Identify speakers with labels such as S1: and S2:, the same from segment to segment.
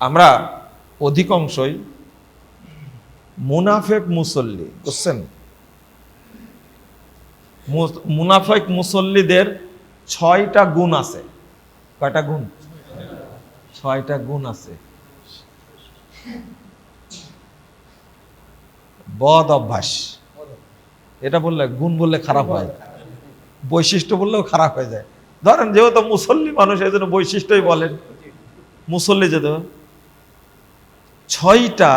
S1: আমরা অধিকাংশই মুনাফেক মুসল্লি, বুঝছেন? মুনাফেক মুসল্লিদের ছয়টা গুণ আছে। কয়টা গুণ? ছয়টা গুণ আছে। বদ অভ্যাস। এটা বললে, গুণ বললে খারাপ হয়। বৈশিষ্ট্য বললেও খারাপ হয়ে যায়। ধরেন যেহেতু মুসল্লি মানুষ এই জন্য বৈশিষ্ট্যই বলেন। মুসল্লি যেতে ছয়টা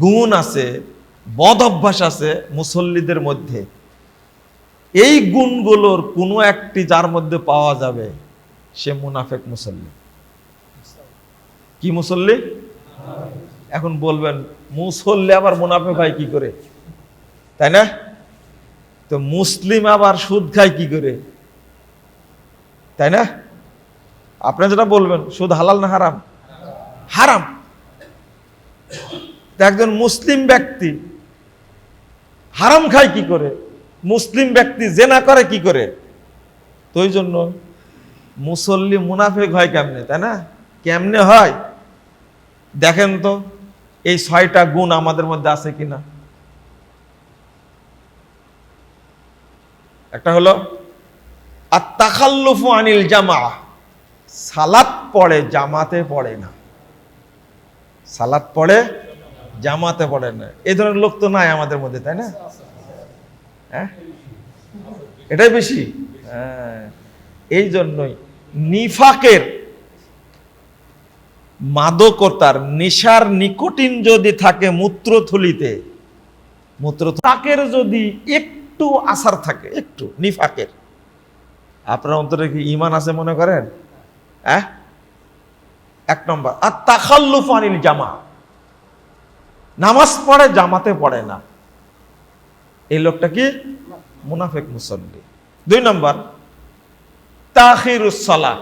S1: গুণ আছে, বদ অভ্যাস আছে মুসল্লিদের মধ্যে। এই গুণগুলোর কোনো একটি যার মধ্যে পাওয়া যাবে, সে মুনাফেক মুসল্লি। কি মুসল্লি? এখন বলবেন, মুসল্লি আবার মুনাফেক হয় কি করে? তাই না? তো মুসলিম আবার সুদ খায় কি করে? তাই না? আপনি যেটা বলবেন, সুদ হালাল না হারাম? হারাম। একজন মুসলিম ব্যক্তি হারাম খায় কি করে? মুসলিম ব্যক্তি জেনা করে কি করে? তো ওই জন্য মুসল্লি মুনাফেক হয় কেমনে, তাই না? কেমনে হয়? দেখেন তো, এই ছয়টা গুণ আমাদের মধ্যে আছে কিনা? একটা হলো আর তাকাল্লুফু আনিল জামা। সালাত পড়ে, জামাতে পড়ে না। সালাত পড়ে, জামাতে পড়ে না। এই ধরনের লোক তো নাই আমাদের মধ্যে, তাই না? হ্যাঁ? এটাই বেশি? হ্যাঁ। এই জন্যই নিফাকের মাদকতার নেশার নিকোটিন যদি থাকে মূত্রথলিতে মূত্র তাকের যদি একটু আসার থাকে, একটু, নিফাকের। আপনার অন্তরে কি ইমান আছে মনে করেন? হ্যাঁ? এক নম্বর আর তাখাল্লুফ আনিল জামা। নামাজ পড়ে, জামাতে পড়ে না। এই লোকটা কি? মুনাফেক মুসল্লি। দুই নম্বর তাহিরুসলা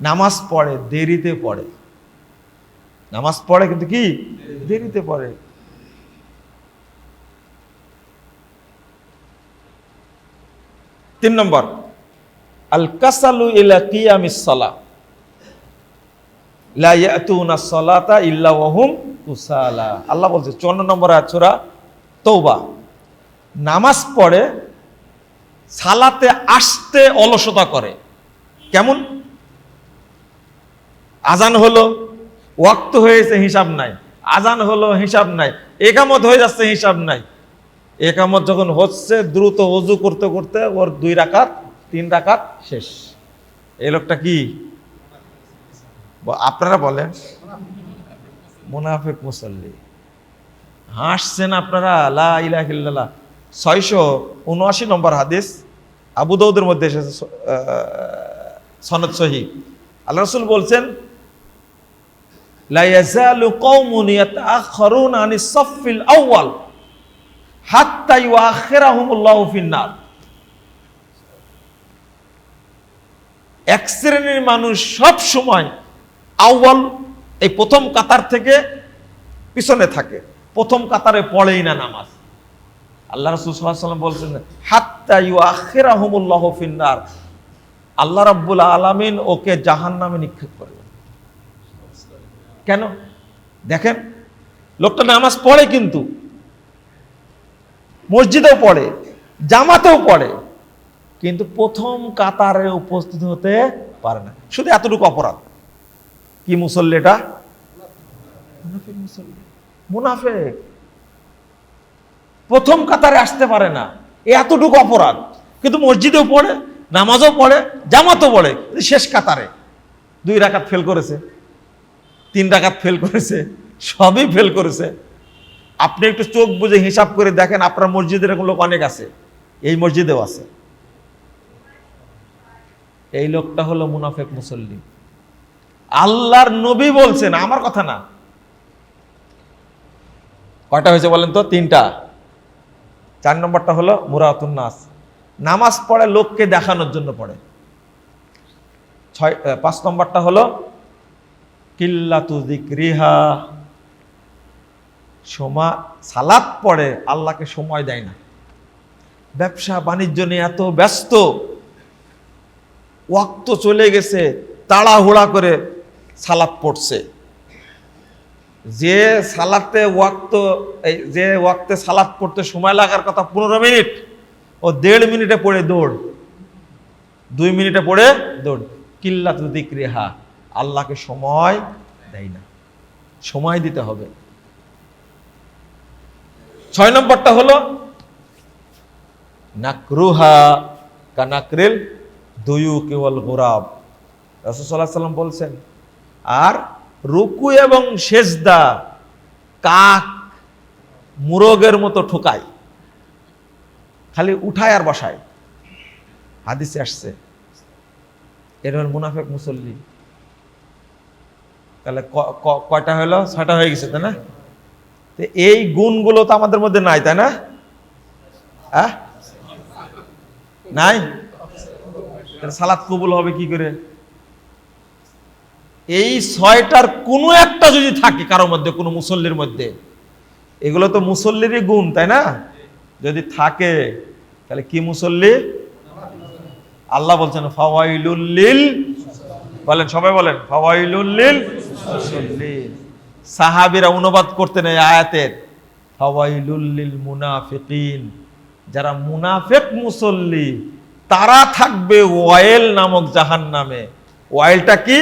S1: নামাজ পড়ে, দেরিতে পড়ে। নামাজ পড়ে কিন্তু কি? দেরিতে পড়ে। তিন নম্বর, আল কাসালু ইলা কিয়ামিস সালা। লা ইয়াতুনা আল্লাহ বলছে 54 নম্বর তৌবা নামাজ পড়ে, সালাতে আসতে অলসতা করে। কেমন? আজান হলো, ওয়াক্ত হয়েছে, হিসাব নাই। আজান হলো, হিসাব নাই। একামত হয়ে যাচ্ছে, হিসাব নাই। একামত যখন হচ্ছে, দ্রুত অজু করতে করতে ওর দুই রাকাত, তিন রাকাত শেষ। এই লোকটা কি? আপনারা বলেন। মুনাফেক মুসল্লি। হাসছেন আপনারা, লা ছয়শো উনআশি নম্বর হাদিস, আবু দাউদের মধ্যে এসেছে সনদ সহি। আল্লাহ রসুল বলছেন এক শ্রেণির মানুষ সব সময় আউয়াল এই প্রথম কাতার থেকে পিছনে থাকে। প্রথম কাতারে পড়েই না নামাজ। আল্লাহ রসুল সাল্লাম বলছেন, হাত্তা ফিন্নার। আল্লাহ রাব্বুল আলামিন ওকে জাহান নামে নিক্ষেপ করবে কেন? দেখেন, লোকটা নামাজ পড়ে কিন্তু। মসজিদেও পড়ে, জামাতেও পড়ে, কিন্তু প্রথম কাতারে উপস্থিত হতে পারে না। শুধু এতটুকু অপরাধ। কি মুসল্লি। এটা মুনাফেক। প্রথম কাতারে আসতে পারে না। এতটুকু অপরাধ। কিন্তু মসজিদেও পড়ে নামাজও পড়ে জামাতও পড়ে শেষ কাতারে। দুই রাকাত ফেল করেছে তিন রাকাত ফেল করেছে সবই ফেল করেছে। আপনি একটু চোখ বুঝে হিসাব করে দেখেন আপনার মসজিদে এরকম লোক অনেক আছে। এই মসজিদেও আছে। এই লোকটা হলো মুনাফেক মুসল্লি। আল্লাহর নবী বলছেন, আমার কথা না। কয়টা হয়েছে বলেন তো? তিনটা। চার নম্বরটা হলো মুরাতুন নাস। নামাজ পড়ে লোককে দেখানোর জন্য পড়ে। ছয় পাঁচ নম্বরটা হলো কিল্লাতু যিকরিহা। সমা, সালাত পড়ে, আল্লাহকে সময় দেয় না। ব্যবসা, বাণিজ্য নিয়ে এত ব্যস্ত। ওয়াক্ত চলে গেছে, তাড়াহুড়া করে পড়ছে। যে সালাতে ওয়াক্ত যে ওয়াক্তে সালাত পড়তে সময় লাগার কথা পনেরো মিনিট, ও দেড় মিনিটে পড়ে দৌড়। দুই মিনিটে পড়ে দৌড়। কিল্লাত রেহা আল্লাহকে সময় দেয় না। সময় দিতে হবে। ছয় নম্বরটা হলো, নাকরুহা কানাকরিল দুয়ু কেবল গোরাব। রসুল্লাহ সাল্লাম বলছেন আর রুকু এবং সেজদা কাক মুরগের মতো ঠোকায়। খালি উঠায় আর বসায়। হাদিসে আসছে। এর হল মুনাফেক মুসল্লি। তাহলে কয়টা হলো? ছয়টা হয়ে গেছে, তাই না? তো এই গুণগুলো তো আমাদের মধ্যে নাই, তাই না? নাই? সালাদ কবুল হবে কি করে? এই ছয়টার কোনো একটা যদি থাকে কারোর মধ্যে, কোনো মুসল্লির মধ্যে, এগুলো তো মুসল্লিরই গুণ, তাই না? যদি থাকে, তাহলে কি মুসল্লি? আল্লাহ বলছেন ফাওয়াইলুল্লিল বলেন, সবাই বলেন ফাওয়াইলুল্লিল সাহাবীরা অনুবাদ করতেন এই আয়াতের ফাওয়াইলুল্লিল মুনাফিকিন যারা মুনাফিক মুসল্লি, তারা থাকবে ওয়াইল নামক জাহান্নামে। ওয়াইলটা কি?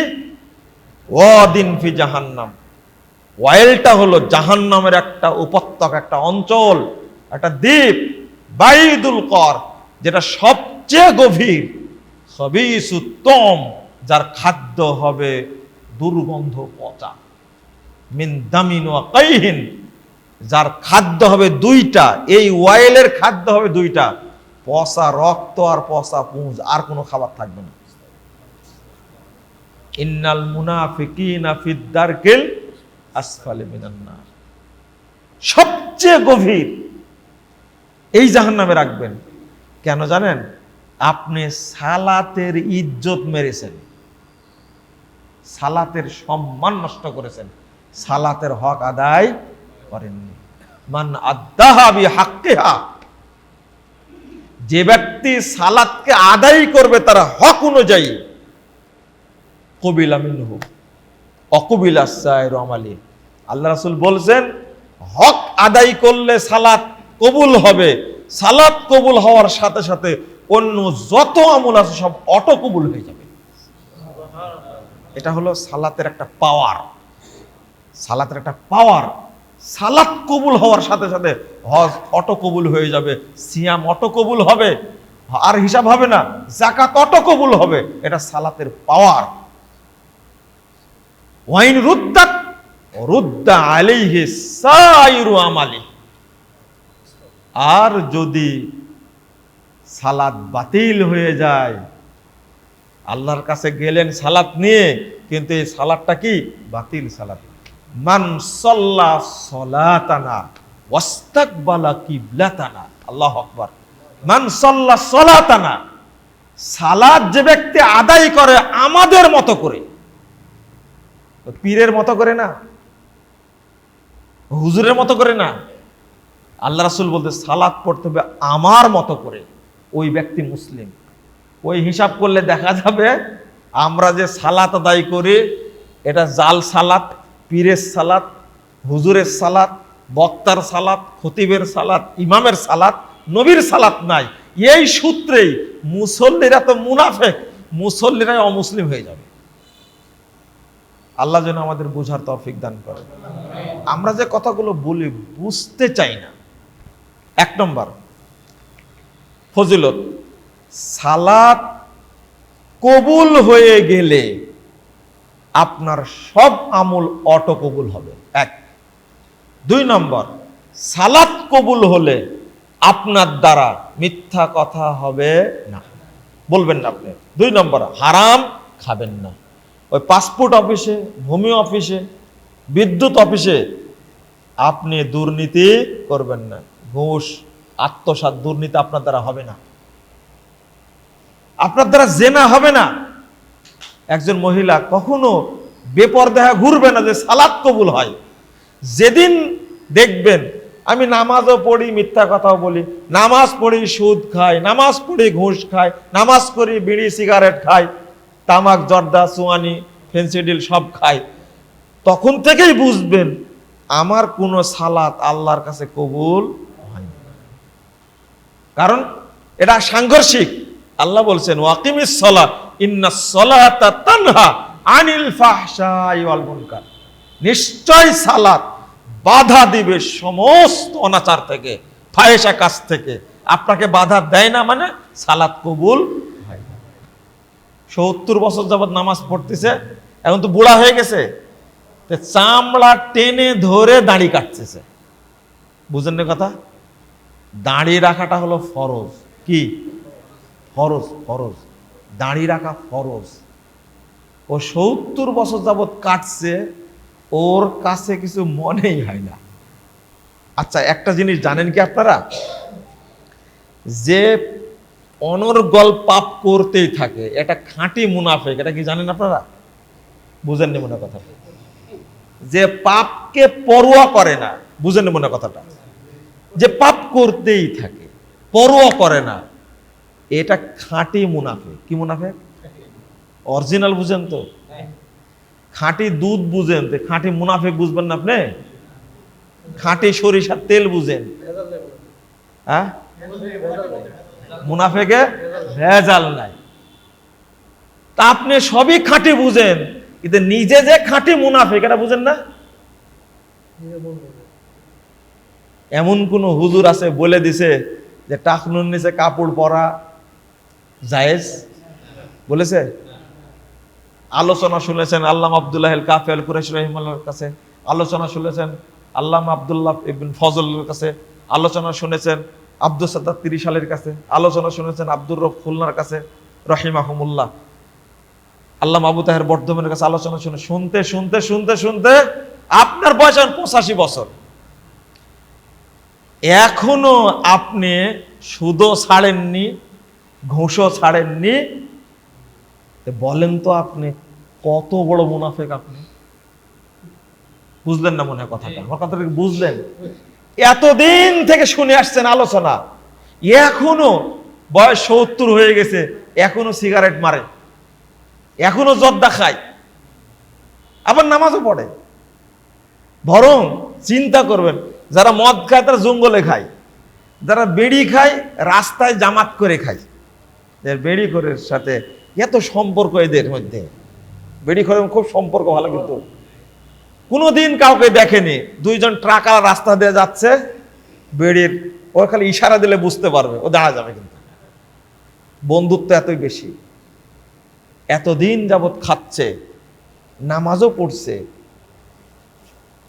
S1: ওয়াদিন ফি জাহান্নাম। ওয়াইলটা হলো জাহান্নামের একটা উপত্যকা, একটা অঞ্চল, একটা দ্বীপ, বাইদুল কর, যেটা সবচেয়ে গভীর সবিস উত্তম যার খাদ্য হবে দুর্গন্ধ পচা। মিন দামিন ওয়া কাইহিন, যার খাদ্য হবে দুইটা, এই ওয়াইলের খাদ্য হবে দুইটা, পচা রক্ত আর পচা পুঁজ, আর কোনো খাবার থাকবে না। ইন্নাল মুনাফিকিনা সবচেয়ে গভীর এই জাহান্নামে রাখবেন। কেন জানেন? আপনি সালাতের ইজ্জত মেরেছেন। সালাতের সম্মান নষ্ট করেছেন। সালাতের হক আদায় করেননি। মান আদাহাবি হাক্কেহা যে ব্যক্তি সালাতকে আদায় করবে তার হক অনুযায়ী কবিলা মিনহু, অকবিলা সায়ের আমালি। আল্লাহ রাসূল বলছেন, হক আদায় করলে সালাত কবুল হবে। সালাত কবুল হওয়ার সাথে সাথে অন্য যত আমল আছে সব অটো কবুল হয়ে যাবে। এটা হলো সালাতের একটা পাওয়ার। সালাতের একটা পাওয়ার। সালাত কবুল হওয়ার সাথে সাথে হজ অটো কবুল হয়ে যাবে, সিয়াম অটো কবুল হবে, আর হিসাব হবে না জাকাত অটো কবুল হবে। এটা সালাতের পাওয়ার। ওয়াইন রুদ্দাত রুদ্দা আলাইহি সাইরু আমালি। আর যদি সালাদ বাতিল হয়ে যায়, আল্লাহর কাছে গেলেন সালাত নিয়ে, কিন্তু এই সালাদটা কি? বাতিল সালাত মান সাল্লা সলাতানা, ওয়াস্তাকবালা কিবলাতানা। আল্লাহ আকবার। মান সাল্লা সলাতানা, সালাদ যে ব্যক্তি আদায় করে আমাদের মতো করে পীরের মতো করে না, হুজুরের মতো করে না। আল্লাহ রাসুল বলতে সালাদ পড়তে হবে আমার মতো করে, ওই ব্যক্তি মুসলিম। ওই হিসাব করলে দেখা যাবে, আমরা যে সালাত আদায় করি, এটা জাল সালাত, পীরের সালাত, হুজুরের সালাত, বক্তার সালাত, খতিবের সালাত, ইমামের সালাত, নবীর সালাত নাই। এই সূত্রেই মুসল্লিরা তো মুনাফেক, মুসল্লিরাই অমুসলিম হয়ে যাবে। আল্লাহ যেন আমাদের বোঝার তৌফিক দান করে। আমরা যে কথাগুলো বলি বুঝতে চাই না। এক নম্বর, ফজিলত, সালাত কবুল হয়ে গেলে আপনার সব আমল অটো কবুল হবে। এক। দুই নম্বর, সালাত কবুল হলে আপনার দ্বারা মিথ্যা কথা হবে না। বলবেন না আপনি। দুই নম্বর, হারাম খাবেন না। ওই পাসপোর্ট অফিসে ভূমি অফিসে বিদ্যুৎ অফিসে আপনি দুর্নীতি করবেন না। ঘুষ, আত্মসাৎ দুর্নীতি আপনার দ্বারা হবে না। আপনার দ্বারা জেনা হবে না। একজন মহিলা কখনো বেপরদেহা ঘুরবে না যে সালাত কবুল হয়। যেদিন দেখবেন, আমি নামাজও পড়ি, মিথ্যা কথাও বলি, নামাজ পড়ি সুদ খাই, নামাজ পড়ি ঘুষ খাই, নামাজ করি বিড়ি, সিগারেট খাই তামাক, জর্দা চুয়ানি ফেন্সিডিল সব খায়। তখন থেকেই বুঝবেন, আমার কোনো সালাত আল্লাহর কাছে কবুল হয় কারণ এটা সাংঘর্ষিক। আল্লাহ বলছেন, ওয়াকিমিস সলা ইন্না সলাতা তানহা আনিল ফাহশাই ওয়াল মুনকার। নিশ্চয় সালাত বাধা দিবে সমস্ত অনাচার থেকে ফাহেসা কাজ থেকে। আপনাকে বাধা দেয় না মানে সালাত কবুল সত্তর বছর যাবৎ নামাজ পড়তেছে, এখন তো বুড়া হয়ে গেছে। চামড়া টেনে ধরে দাড়ি কাটতেছে। বুঝেন না কথা? দাড়ি রাখাটা হলো ফরজ। কি? ফরজ ফরজ। দাড়ি রাখা ফরজ। ও সত্তর বছর যাবৎ কাটছে, ওর কাছে কিছু মনেই হয় না। আচ্ছা একটা জিনিস জানেন কি আপনারা? যে অনর্গল পাপ করতেই থাকে। এটা খাঁটি মুনাফেক, এটা কি জানেন আপনারা? বুঝেননি মনে কথাটা। যে পাপকে পরোয়া করে না, বুঝেননি মনে কথাটা। যে পাপ করতেই থাকে, পরোয়া করে না, এটা খাঁটি মুনাফে কি মুনাফে অরিজিনাল বুঝেন তো। খাঁটি দুধ বুঝেন, তো খাঁটি মুনাফে বুঝবেন না আপনি? খাঁটি সরিষার তেল বুঝেন। হ্যাঁ? মুনাফেকে ভেজাল নাই। তা আপনি সবই খাঁটি বুঝেন। কিন্তু নিজে যে খাঁটি মুনাফেক, এটা বুঝেন না? এমন কোন হুজুর আছে বলে দিছে যে টাকনুর নিচে কাপড় পরা জায়েজ? বলেছে? আলোচনা শুনেছেন আল্লাহ আবদুল্লাহ কাফেল কুরেশ রহিমাল্লার কাছে। আলোচনা শুনেছেন আল্লাহ আবদুল্লাহ ইবিন ফজলের কাছে। আলোচনা শুনেছেন আব্দুল সাদ্দার তিরিশ সালের কাছে, আলোচনা শুনেছেন আব্দুর রব খুলনার কাছে, রহিমাহমুল্লাহ। আল্লাহ আবু তাহের বর্ধমানের কাছে আলোচনা শুনে, শুনতে শুনতে শুনতে শুনতে আপনার বয়স এখন পঁচাশি বছর। এখনও আপনি সুদও ছাড়েননি, ঘুষও ছাড়েননি। বলেন তো আপনি, কত বড় মুনাফেক আপনি? বুঝলেন না মনে হয় কথাটা? আমার কথাটা বুঝলেন? এতদিন থেকে শুনে আসছেন আলোচনা। এখনও বয়স সত্তর হয়ে গেছে, এখনও সিগারেট মারে। এখনও জর্দা খায়। আবার নামাজও পড়ে। বরং চিন্তা করবেন, যারা মদ খায় তারা জঙ্গলে খায়। যারা বেড়ি খায়, রাস্তায় জামাত করে খায়। বেড়ি করে সাথে এত সম্পর্ক এদের মধ্যে। বেড়ি করে খুব সম্পর্ক ভালো কিন্তু। কোনোদিন কাউকে দেখেনি। দুইজন ট্রাকার রাস্তা দিয়ে যাচ্ছে, বেড়ির ও খালি ইশারা দিলে বুঝতে পারবে, ও দেখা যাবে কিন্তু। বন্ধুত্ব এতই বেশি। এতদিন যাবৎ খাচ্ছে, নামাজও পড়ছে।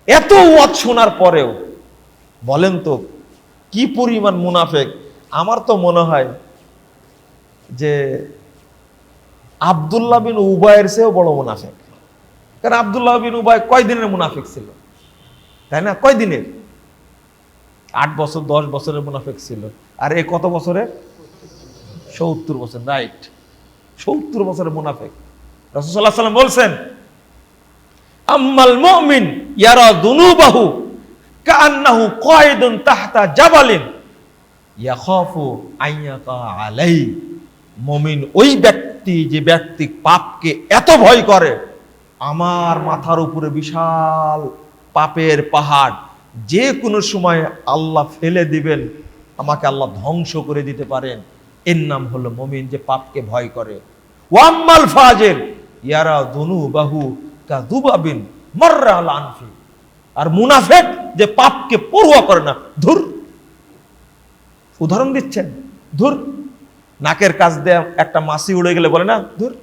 S1: এত ওয়াজ শোনার পরেও, বলেন তো, কি পরিমাণ মুনাফেক। আমার তো মনে হয় যে আবদুল্লাহ বিন উবায়ের চেয়েও বড় মুনাফেক। কারণ আবদুল্লাহ বিন উবায় কয় দিনের মুনাফেক ছিল? তাই না? কয় দিনের আট বছর, দশ বছরের মুনাফেক ছিল। আর এ কত বছরের? সত্তর বছর, রাইট। সত্তর বছরের মুনাফেক। রসুল্লাহ সাল্লাম বলছেন, আম্মাল মুমিন ইয়ারা দুনুবাহু কান্নাহু কয়েদুন তাহতা জাবালিন ইয়াখাফু আইয়াকা আলাই মুমিন ওই ব্যক্তি, যে ব্যক্তি পাপকে এত ভয় করে আমার মাথার উপরে বিশাল পাপের পাহাড়। যে কোনো সময় আল্লাহ ফেলে দিবেন, আমাকে আল্লাহ ধ্বংস করে দিতে পারেন। এর নাম হলো মমিন যে পাপকে ভয় করে। ওয়াম্মাল ফাজের ইয়ারা দুনু বাহু কা দুবাবিন মর্রা আল আর মুনাফেক যে পাপকে পড়ুয়া করে না, ধুর। উদাহরণ দিচ্ছেন, ধুর। নাকের কাজ দিয়ে একটা মাসি উড়ে গেলে বলে না, ধুর।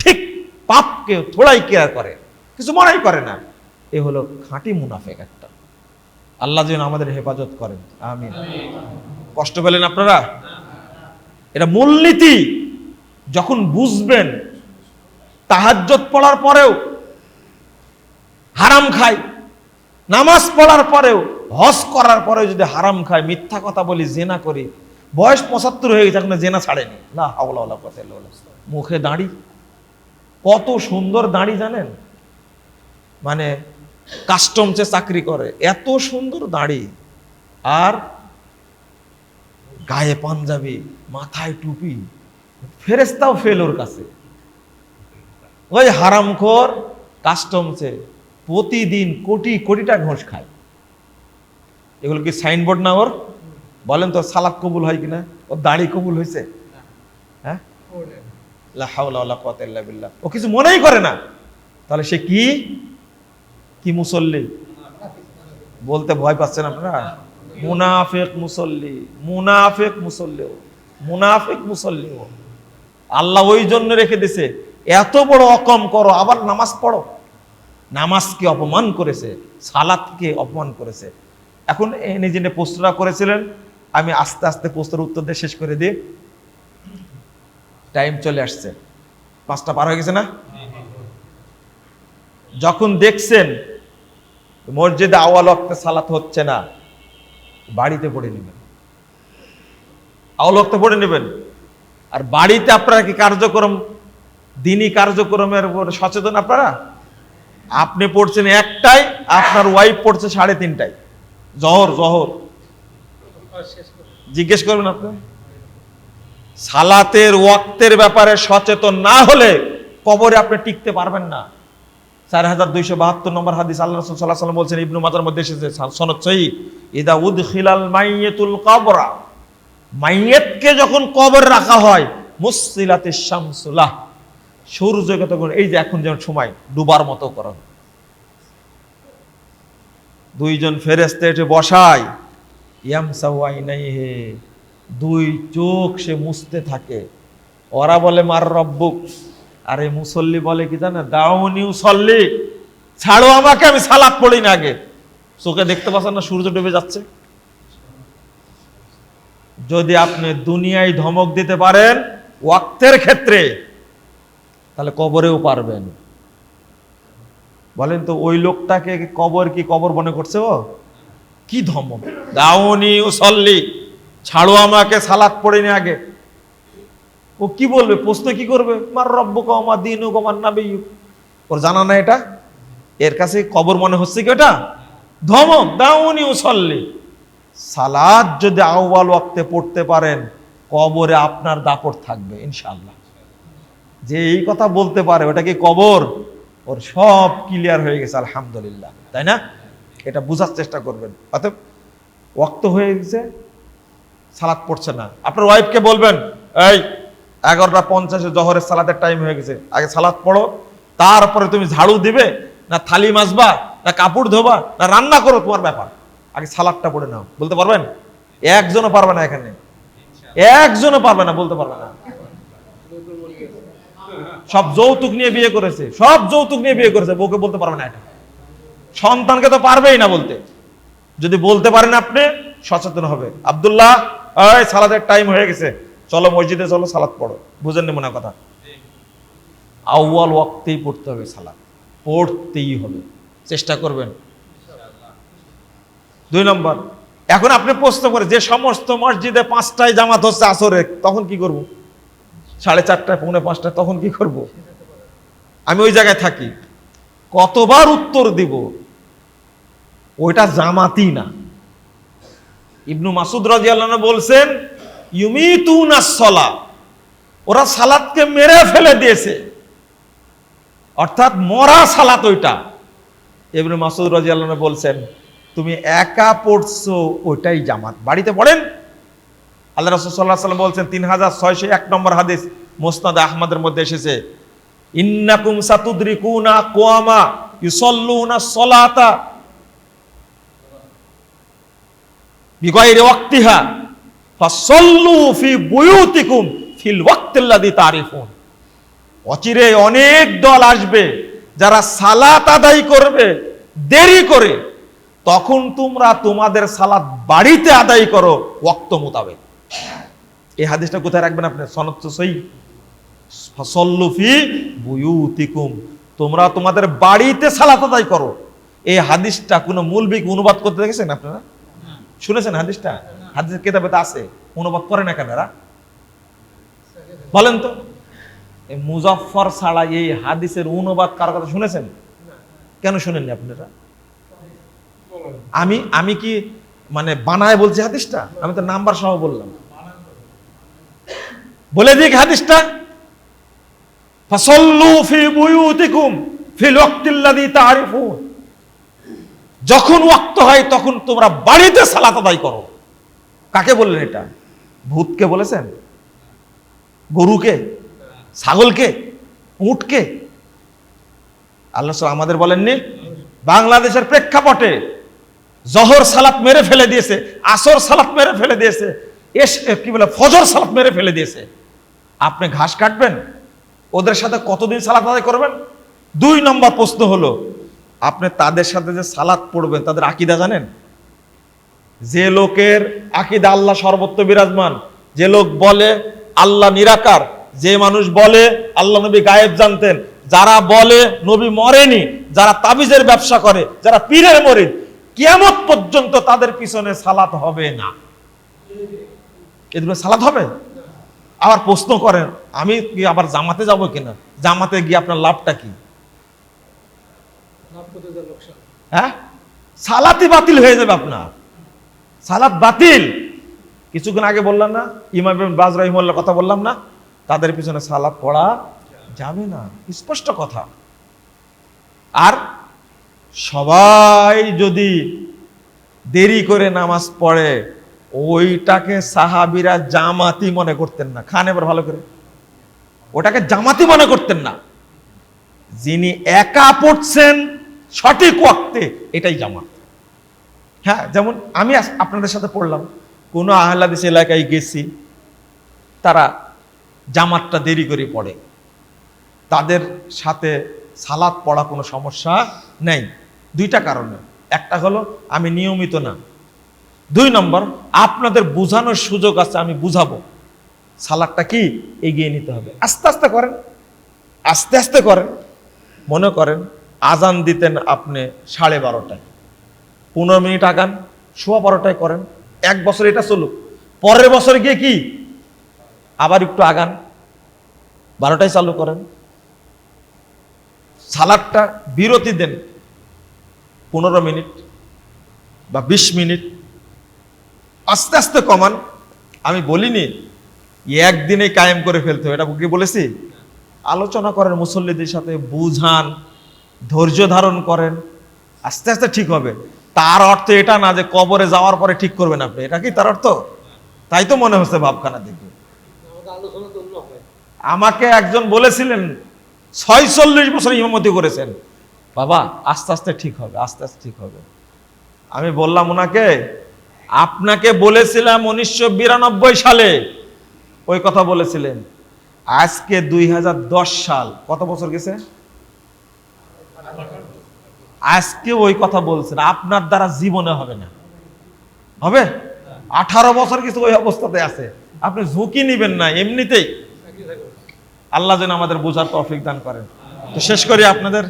S1: ঠিক পাপকে থোড়াই কেয়ার করে? কিছু মনেই করে না। এ হলো খাঁটি মুনাফেক একটা। আল্লাহ যেন আমাদের হেফাজত করেন। আমিন। কষ্ট পেলেন আপনারা? এটা মূলনীতি। যখন বুঝবেন তাহাজ্জত পড়ার পরেও, হারাম খাই নামাজ পড়ার পরেও, হজ করার পরেও যদি হারাম খাই মিথ্যা কথা বলি, জেনা করি, বয়স পঁচাত্তর হয়ে গেছে, এখনও জেনা ছাড়েনি। না হাওলা কথা মুখে দাড়ি। কত সুন্দর দাড়ি জানেন? মানে কাস্টমসে চাকরি করে, এত সুন্দর দাড়ি। আর গায়ে পাঞ্জাবি, মাথায় টুপি ফেরেস্তাও ফেল ওর কাছে। ওই হারামখোর কাস্টমসে প্রতিদিন কোটি কোটি টাকা ঘুষ খায়। এগুলো কি সাইনবোর্ড না ওর? বলেন তো সালাক কবুল হয় কিনা? ওর দাড়ি কবুল হয়েছে হ্যাঁ? ও কিছু মনেই করে না। তাহলে সে কি? কি মুসল্লি? বলতে ভয় পাচ্ছেন আপনারা? মুনাফেক মুসল্লি। মুনাফেক মুসল্লি মুনাফেক মুসল্লি আল্লাহ ওই জন্য রেখে দিছে, এত বড় অকম করো, আবার নামাজ পড়ো। নামাজকে অপমান করেছে, সালাতকে অপমান করেছে। এখন এনে যিনি প্রশ্নটা করেছিলেন। আমি আস্তে আস্তে প্রশ্নের উত্তর দিয়ে শেষ করে দিই। টাইম চলে আসছে। পাঁচটা পার হয়ে গেছে না? যখন দেখছেন মসজিদে আওয়াল ওয়াক্তে সালাত হচ্ছে না বাড়িতে পড়ে নেবেন। আওয়াল ওয়াক্তে পড়ে নেবেন। আর বাড়িতে আপনারা কি কার্যক্রম দিনই কার্যক্রমের উপর সচেতন আপনারা? আপনি পড়ছেন একটাই আপনার ওয়াইফ পড়ছে সাড়ে তিনটায়। জহর জহর। জিজ্ঞেস করবেন আপনি? সালাতের ওয়াক্তের ব্যাপারে সচেতন না হলে কবরে আপনি টিকতে পারবেন না। চার হাজার দুইশো বাহাত্তর নম্বর হাদিস আল্লাহ রসুল সাল্লাহ সাল্লাম বলছেন, ইবনু মধ্যে এসেছে সনদ সহি ইদা উদ খিলাল মাইয়েতুল কবরা। মাইয়েতকে যখন কবর রাখা হয় মুসিলাতে শামসুল্লাহ সূর্যকে তখন, এই যে এখন যেমন সময়, ডুবার মতো করা দুইজন ফেরেস্তে এসে বসায় সাওয়াইনাই হে দুই চোখ সে মুছতে থাকে। ওরা বলে, মার রব্বুক। আরে মুসল্লি বলে কি জানে দাউনি সল্লি ছাড়ো আমাকে, আমি সালাদ পড়ি না আগে। চোখে দেখতে পাচ্ছেন না, সূর্য ডুবে যাচ্ছে? যদি আপনি দুনিয়ায় ধমক দিতে পারেন ওয়াক্তের ক্ষেত্রে, তাহলে কবরেও পারবেন। বলেন তো, ওই লোকটাকে কবর কি কবর মনে করছে ও? কি ধমক? দাউনি সল্লি ছাড়ো আমাকে সালাদ পড়িনি আগে। ও কি বলবে? প্রশ্ন কি করবে? মার রব্ব কমা দিন ও কমার নাবি ওর জানা না এটা? এর কাছে কবর মনে হচ্ছে কি ওটা? ধমক, দাউনি সল্লি সালাদ যদি আহ্বাল ওয়াক্তে পড়তে পারেন, কবরে আপনার দাপট থাকবে ইনশাল্লাহ যে এই কথা বলতে পারে, ওটা কি কবর? ওর সব ক্লিয়ার হয়ে গেছে, আলহামদুলিল্লাহ। তাই না? এটা বোঝার চেষ্টা করবেন। অতএব, ওয়াক্ত হয়ে গেছে সালাদ পড়ছে না। আপনার ওয়াইফকে বলবেন, এই, এগারোটা পঞ্চাশে জহরের সালাদের টাইম হয়ে গেছে, আগে সালাদ পড়ো, তারপরে তুমি ঝাড়ু দিবে, না থালি মাজবা, না কাপড় ধোবা, না রান্না করো তোমার ব্যাপার। আগে সালাদটা পড়ে নাও, বলতে পারবেন? একজনও পারবে না এখানে। একজনও পারবে না, বলতে পারবে না। সব যৌতুক নিয়ে বিয়ে করেছে, সব যৌতুক নিয়ে বিয়ে করেছে, বউকে বলতে পারবে না এটা। সন্তানকে তো পারবেই না বলতে। যদি বলতে পারেন আপনি, সচেতন হবে। আব্দুল্লাহ এই সালাদের টাইম হয়ে গেছে। চলো মসজিদে চলো, সালাদ পড়ো। বুঝেননি মনে কথা? আউয়াল ওয়াক্তেই পড়তে হবে সালাদ। পড়তেই হবে। চেষ্টা করবেন। দুই নম্বর, এখন আপনি প্রশ্ন করে যে সমস্ত মসজিদে পাঁচটায় জামাত হচ্ছে আসরে, তখন কি করব? সাড়ে চারটায়, পৌনে পাঁচটায়, তখন কি করব? আমি ওই জায়গায় থাকি। কতবার উত্তর দিব? ওইটা জামাতি না। ইবনু মাসুদ রাজিয়াল্লাহ বলছেন, ইউমিতুনা সলা ওরা সালাদকে মেরে ফেলে দিয়েছে। অর্থাৎ মরা সালাত ওইটা। ইবনু মাসুদ রাজিয়াল্লাহ বলছেন, তুমি একা পড়ছো ওইটাই জামাত। বাড়িতে পড়েন? আল্লাহ রসুল সাল্লাহ সাল্লাম বলছেন তিন হাজার ছয়শো এক নম্বর হাদিস মোসনাদ আহমদের মধ্যে এসেছে, ইন্নাকুম সাতুদ্রিকুনা কোয়ামা ইউসল্লুনা সলাতা বিগয়রে ওয়াক্তিহা ফাসল্লু ফি বুয়ুতিকুম ফিল ওয়াক্তিল্লাযী তারিফুন অচিরে অনেক দল আসবে যারা সালাত আদায় করবে, দেরি করে। তখন তোমরা তোমাদের সালাত বাড়িতে আদায় করো ওয়াক্ত মোতাবেক। এই হাদিসটা কোথায় রাখবেন আপনি? সনদ সই ফসল্লুফি বুয়ুতিকুম, তোমরা তোমাদের বাড়িতে সালাত আদায় করো। এই হাদিসটা কোনো মূলবিক অনুবাদ করতে দেখেছেন আপনারা? শুনেছেন হাদিসটা? হাদিসের কেতাবে তো আছে। অনুবাদ করে না কেন এরা? বলেন তো। এই মুজাফফর ছাড়া এই হাদিসের অনুবাদ কার কথা শুনেছেন? কেন শুনেননি আপনারা? আমি আমি কি মানে বানায় বলছি হাদিসটা? আমি তো নাম্বার সহ বললাম। বলে দিই কি হাদিসটা? ফাসাল্লু ফি বুয়ুতিকুম ফিল ওয়াক্তিল্লাযী তারিফুন যখন ওয়াক্ত হয়, তখন তোমরা বাড়িতে সালাত আদায় করো। কাকে বললেন এটা? ভূতকে বলেছেন? গরুকে? ছাগলকে? উটকে? আল্লাহ আমাদের বলেননি? বাংলাদেশের প্রেক্ষাপটে জহর সালাত মেরে ফেলে দিয়েছে, আসর সালাত মেরে ফেলে দিয়েছে, এস কি বলে, ফজর সালাত মেরে ফেলে দিয়েছে। আপনি ঘাস কাটবেন, ওদের সাথে কতদিন সালাত আদায় করবেন? দুই নম্বর প্রশ্ন হলো আপনি তাদের সাথে যে সালাত পড়বেন, তাদের আকিদা জানেন? যে লোকের আকিদা আল্লাহ সর্বত্র বিরাজমান, যে লোক বলে আল্লাহ নিরাকার, যে মানুষ বলে আল্লাহ নবী গায়েব জানতেন, যারা বলে নবী মরেনি, যারা তাবিজের ব্যবসা করে, যারা পীরের মরিদ, কিয়ামত পর্যন্ত তাদের পিছনে সালাত হবে না। এদের সালাত হবে? আবার প্রশ্ন করেন, আমি কি আবার জামাতে যাব কিনা? জামাতে গিয়ে আপনার লাভটা কি? হ্যাঁ? সালাতি বাতিল হয়ে যাবে আপনার। সালাত বাতিল। কিছুক্ষণ আগে বললাম না, ইমাম কথা বললাম না, তাদের পিছনে পড়া যাবে না। স্পষ্ট কথা। আর সবাই যদি দেরি করে নামাজ পড়ে, ওইটাকে সাহাবিরা জামাতি মনে করতেন না। খান এবার ভালো করে। ওটাকে জামাতি মনে করতেন না। যিনি একা পড়ছেন সঠিক ওয়াক্তে এটাই জামাত। হ্যাঁ যেমন আমি আপনাদের সাথে পড়লাম, কোনো আহলাদিস এলাকায় গেছি, তারা জামাতটা দেরি করে পড়ে। তাদের সাথে সালাদ পড়া কোনো সমস্যা নেই। দুইটা কারণে। একটা হলো, আমি নিয়মিত না। দুই নম্বর, আপনাদের বোঝানোর সুযোগ আছে, আমি বুঝাবো। সালাদটা কি? এগিয়ে নিতে হবে। আস্তে আস্তে করেন। আস্তে আস্তে করেন। মনে করেন আজান দিতেন আপনি সাড়ে বারোটায়। পনেরো মিনিট আগান, সোয়া বারোটায় করেন। এক বছর এটা চলুক। পরের বছর গিয়ে কি? আবার একটু আগান, বারোটায় চালু করেন। সালাদটা বিরতি দেন পনেরো মিনিট বা বিশ মিনিট। আস্তে আস্তে কমান। আমি বলিনি একদিনে কায়েম করে ফেলতে হবে। এটা কি বলেছি? আলোচনা করেন মুসল্লিদের সাথে, বুঝান। ধৈর্য ধারণ করেন, আস্তে আস্তে ঠিক হবে। তার অর্থ এটা না যে কবরে যাওয়ার পরে ঠিক করবেন আপনি, এটা কি তার অর্থ? তাই তো মনে হচ্ছে ভাবখানা দেখে আমাকে একজন বলেছিলেন, ছয়চল্লিশ বছর ইমামতি করেছেন। বাবা, আস্তে আস্তে ঠিক হবে, আস্তে আস্তে ঠিক হবে। আমি বললাম ওনাকে, আপনাকে বলেছিলাম উনিশশো বিরানব্বই সালে, ওই কথা বলেছিলেন। আজকে দুই হাজার দশ সাল, কত বছর গেছে? আজকে ওই কথা বলছেন, আপনার দ্বারা জীবনে হবে না। হবে? আঠারো বছর কিছু ওই অবস্থাতে আছে। আপনি ঝুঁকি নিবেন না, এমনিতেই। আল্লাহ যেন আমাদের বোঝার তৌফিক দান করেন। তো শেষ করি আপনাদের।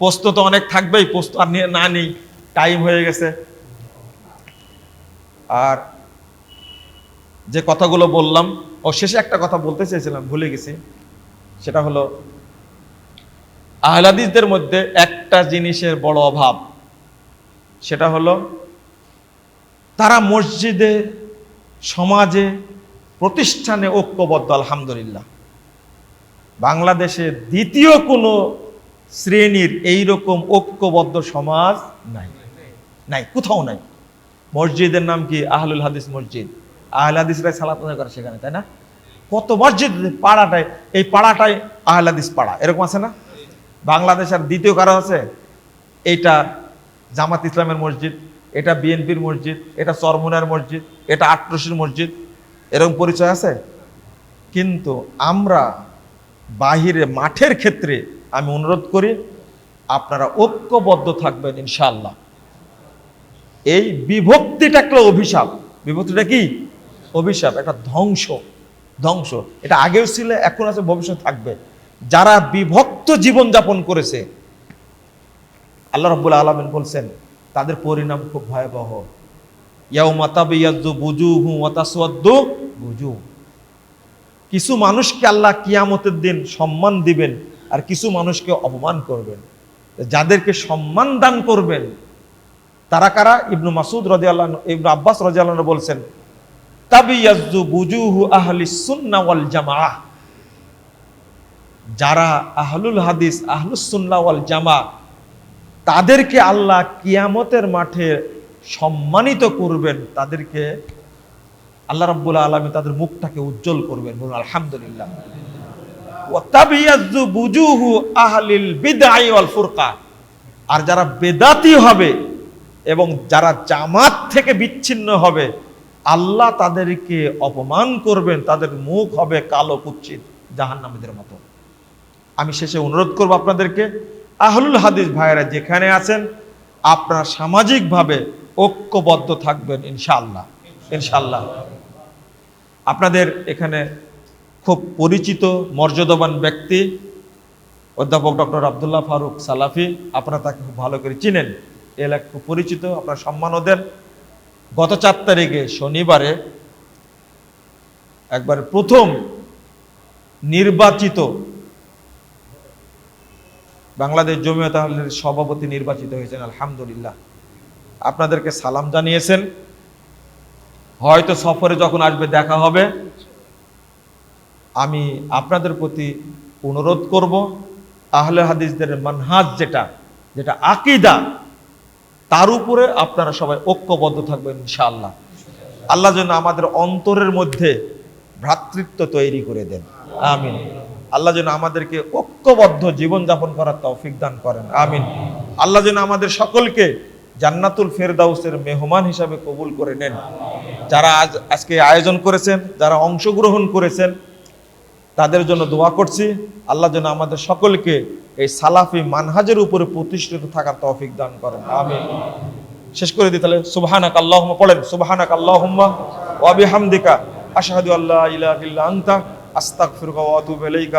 S1: পোস্ত তো অনেক থাকবেই, পোস্ত আর না নেই, টাইম হয়ে গেছে। আর যে কথাগুলো বললাম ও শেষে একটা কথা বলতে চেয়েছিলাম, ভুলে গেছি। সেটা হলো আহলাদিসদের মধ্যে একটা জিনিসের বড় অভাব, সেটা হলো তারা মসজিদে, সমাজে, প্রতিষ্ঠানে ঐক্যবদ্ধ, আলহামদুলিল্লাহ। বাংলাদেশে দ্বিতীয় কোনো শ্রেণির এই রকম ঐক্যবদ্ধ সমাজ নাই। নাই, কোথাও নাই। মসজিদের নাম কি? আহলুল হাদিস মসজিদ। আহল হাদিসরাই সালাত করে সেখানে, তাই না? কত মসজিদ পাড়াটায়, এই পাড়াটায় আহল হাদিস পাড়া, এরকম আছে না? বাংলাদেশের দ্বিতীয় কারও আছে এইটা জামাত ইসলামের মসজিদ, এটা বিএনপির মসজিদ, এটা চরমুনার মসজিদ, এটা আটরশির মসজিদ, এরকম পরিচয় আছে? কিন্তু আমরা বাহিরে মাঠের ক্ষেত্রে আমি অনুরোধ করি, আপনারা ঐক্যবদ্ধ থাকবেন ইনশাল্লাহ এই বিভক্তিটা একটা অভিশাপ। বিভক্তিটা কি? অভিশাপ, একটা ধ্বংস। ধ্বংস। এটা আগেও ছিল, এখন আছে ভবিষ্যৎ থাকবে। যারা বিভক্ত জীবন যাপন করেছে। আল্লাহ রব্বুল আলমিন বলছেন, তাদের পরিণাম খুব ভয়াবহ। কিছু মানুষকে আল্লাহ কিয়ামতের দিন সম্মান দিবেন আর কিছু মানুষকে অপমান করবেন। যাদেরকে সম্মান দান করবেন, তারা কারা? ইবনু মাসুদ রাদিয়াল্লাহু আনহু, ইবনু আব্বাস রাদিয়াল্লাহু আনহু বলছেন তাবিয়াজু বুজুহু আহলি সুন্নাহ ওয়াল জামাআহ। যারা আহলুল হাদিস আহলুসুল্লাহ ওয়াল জামা তাদেরকে আল্লাহ কিয়ামতের মাঠে সম্মানিত করবেন, তাদেরকে আল্লাহ রাব্বুল আলমী তাদের মুখটাকে উজ্জ্বল করবেন। বলুন, আলহামদুলিল্লাহ। আর যারা বেদাতি হবে এবং যারা জামাত থেকে বিচ্ছিন্ন হবে, আল্লাহ তাদেরকে অপমান করবেন, তাদের মুখ হবে কালো কুচ্ছিত, জাহান্নামীদের মতো। আমি শেষে অনুরোধ করব আপনাদেরকে, আহলুল হাদিস ভাইয়েরা যেখানে আছেন, আপনারা সামাজিকভাবে ঐক্যবদ্ধ থাকবেন ইনশাল্লাহ ইনশাল্লাহ আপনাদের এখানে খুব পরিচিত, মর্যাদাবান ব্যক্তি, অধ্যাপক ডক্টর আবদুল্লাহ ফারুক সালাফি, আপনারা তাকে খুব ভালো করে চিনেন। এলাকা খুব পরিচিত, আপনার সম্মানও দেন গত চার তারিখে শনিবারে একবার প্রথম নির্বাচিত বাংলাদেশ জমিয়ত আহলের সভাপতি নির্বাচিত হয়েছেন, আলহামদুলিল্লাহ। আপনাদেরকে সালাম জানিয়েছেন। হয়তো সফরে যখন আসবে, দেখা হবে। আমি আপনাদের প্রতি অনুরোধ করব, আহলে হাদিসদের মানহাজ যেটা যেটা আকিদা, তার উপরে আপনারা সবাই ঐক্যবদ্ধ থাকবেন, ইনশাআল্লাহ। আল্লাহ যেন আমাদের অন্তরের মধ্যে ভ্রাতৃত্ব তৈরি করে দেন। আমিন। আল্লাহ যেন আমাদেরকে ঐক্যবদ্ধ জীবনযাপন করার তৌফিক দান করেন, আমিন। আল্লাহ যেন আমাদের সকলকে জান্নাতুল ফেরদাউসের মেহমান হিসাবে কবুল করে নেন। যারা আজ আজকে আয়োজন করেছেন, যারা অংশগ্রহণ করেছেন, তাদের জন্য দোয়া করছি। আল্লাহ যেন আমাদের সকলকে এই সালাফি মানহাজের উপরে প্রতিষ্ঠিত থাকার তৌফিক দান করেন, আমিন। শেষ করে দিই তাহলে সুবহানাক আল্লাহুম্মা পড়েন সুবহানাক আল্লাহুম্মা ওয়া বিহামদিকা, আশহাদু আল্লা ইলাহা ইল্লা আনতা, আস্তাগফিরুকা ওয়া আতুবু ইলাইকা।